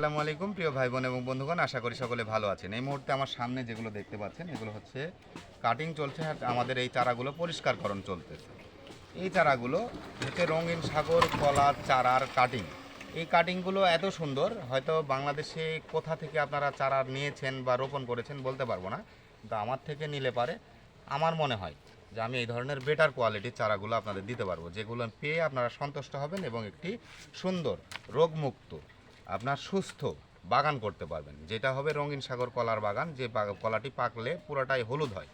আসসালামু আলাইকুম, প্রিয় ভাই বোন এবং বন্ধুগণ, আশা করি সকলে ভালো আছেন। এই মুহূর্তে আমার সামনে যেগুলো দেখতে পাচ্ছেন, এগুলো হচ্ছে কাটিং চলছে আর আমাদের এই চারাগুলো পরিষ্কারকরণ চলতেছে। এই চারাগুলো হচ্ছে রঙিন সাগর কলার চারার কাটিং এই কাটিংগুলো এত সুন্দর, হয়তো বাংলাদেশে কোথা থেকে আপনারা চারা নিয়েছেন বা রোপণ করেছেন বলতে পারব না, কিন্তু আমার থেকে নিলে পারে। আমার মনে হয় যে আমি এই ধরনের বেটার কোয়ালিটির চারাগুলো আপনাদের দিতে পারব, যেগুলো পেয়ে আপনারা সন্তুষ্ট হবেন এবং একটি সুন্দর রোগমুক্ত আপনার সুস্থ বাগান করতে পারবেন। যেটা হবে রঙিন সাগর কলার বাগান, যে কলাটি পাকলে পুরোটাই হলুদ হয়।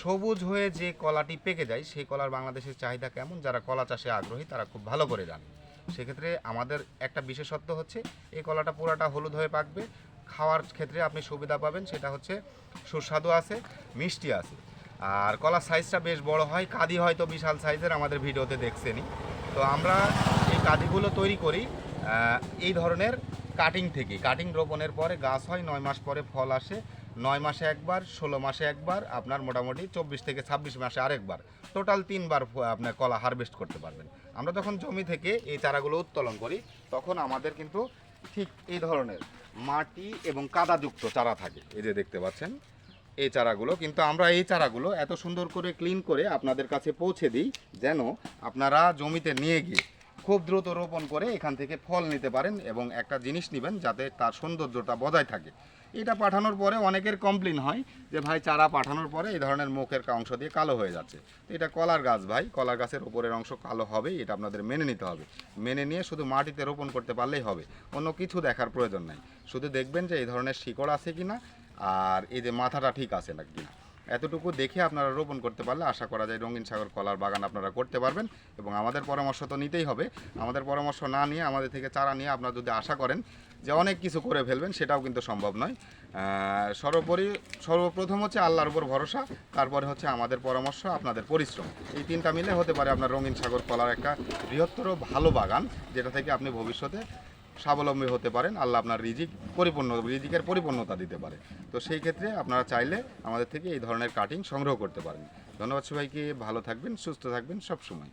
সবুজ হয়ে যে কলাটি পেকে যায়, সেই কলার বাংলাদেশের চাহিদা কেমন? যারা কলা চাষে আগ্রহী, তারা খুব ভালো করে জানে। সেক্ষেত্রে আমাদের একটা বিশেষত্ব হচ্ছে, এই কলাটা পুরাটা হলুদ হয়ে পাকবে। খাওয়ার ক্ষেত্রে আপনি সুবিধা পাবেন, সেটা হচ্ছে সুস্বাদু আছে, মিষ্টি আছে। আর কলার সাইজটা বেশ বড় হয়, কাদি হয়তো বিশাল সাইজের, আমাদের ভিডিওতে দেখছেনই। তো আমরা এই কাদিগুলো তৈরি করি এই ধরনের কাটিং থেকে কাটিং রোপণের পরে গাছ হয় নয় মাস পরে ফল আসে, নয় মাসে একবার, ষোলো মাসে একবার, আপনার মোটামুটি চব্বিশ থেকে ছাব্বিশ মাসে আরেকবার। টোটাল তিনবার আপনার কলা হারভেস্ট করতে পারবেন। আমরা যখন জমি থেকে এই চারাগুলো উত্তোলন করি, তখন আমাদের কিন্তু ঠিক এই ধরনের মাটি এবং কাদাযুক্ত চারা থাকে। এই যে দেখতে পাচ্ছেন, এই চারাগুলো কিন্তু আমরা এই চারাগুলো এত সুন্দর করে ক্লিন করে আপনাদের কাছে পৌঁছে দিই, যেন আপনারা জমিতে নিয়ে গিয়ে খুব দ্রুত রোপণ করে এখান থেকে ফল নিতে পারেন এবং একটা জিনিস নেবেন যাতে তার সৌন্দর্যটা বজায় থাকে। এটা পাঠানোর পরে অনেকের কমপ্লেন হয় যে, ভাই, চারা পাঠানোর পরে এই ধরনের মুখের অংশ দিয়ে কালো হয়ে যাচ্ছে। তো এটা কলার গাছ, ভাই। কলার গাছের ওপরের অংশ কালো হবে এটা আপনাদের মেনে নিতে হবে। মেনে নিয়ে শুধু মাটিতে রোপণ করতে পারলেই হবে, অন্য কিছু দেখার প্রয়োজন নাই। শুধু দেখবেন যে, এই ধরনের শিকড় আছে কিনা, আর এই যে মাথাটা ঠিক আছে না কিনা। এতটুকু দেখে আপনারা রোপণ করতে পারলে আশা করা যায় রঙিন সাগর কলার বাগান আপনারা করতে পারবেন এবং আমাদের পরামর্শ তো নিতেই হবে। আমাদের পরামর্শ না নিয়ে, আমাদের থেকে চারা নিয়ে আপনারা যদি আশা করেন যে অনেক কিছু করে ফেলবেন, সেটাও কিন্তু সম্ভব নয়। সর্বোপরি, সর্বপ্রথম হচ্ছে আল্লাহর উপর ভরসা, তারপরে হচ্ছে আমাদের পরামর্শ, আপনাদের পরিশ্রম। এই তিনটা মিলে হতে পারে আপনার রঙিন সাগর কলার একটা বৃহত্তর ভালো বাগান, যেটা থেকে আপনি ভবিষ্যতে স্বাবলম্বী হতে পারেন, আল্লাহ আপনার রিজিক পরিপূর্ণ, রিজিকের পরিপূর্ণতা দিতে পারে। তো সেই ক্ষেত্রে আপনারা চাইলে আমাদের থেকে এই ধরনের কাটিং সংগ্রহ করতে পারেন। ধন্যবাদ সবাইকে, ভালো থাকবেন, সুস্থ থাকবেন সব সময়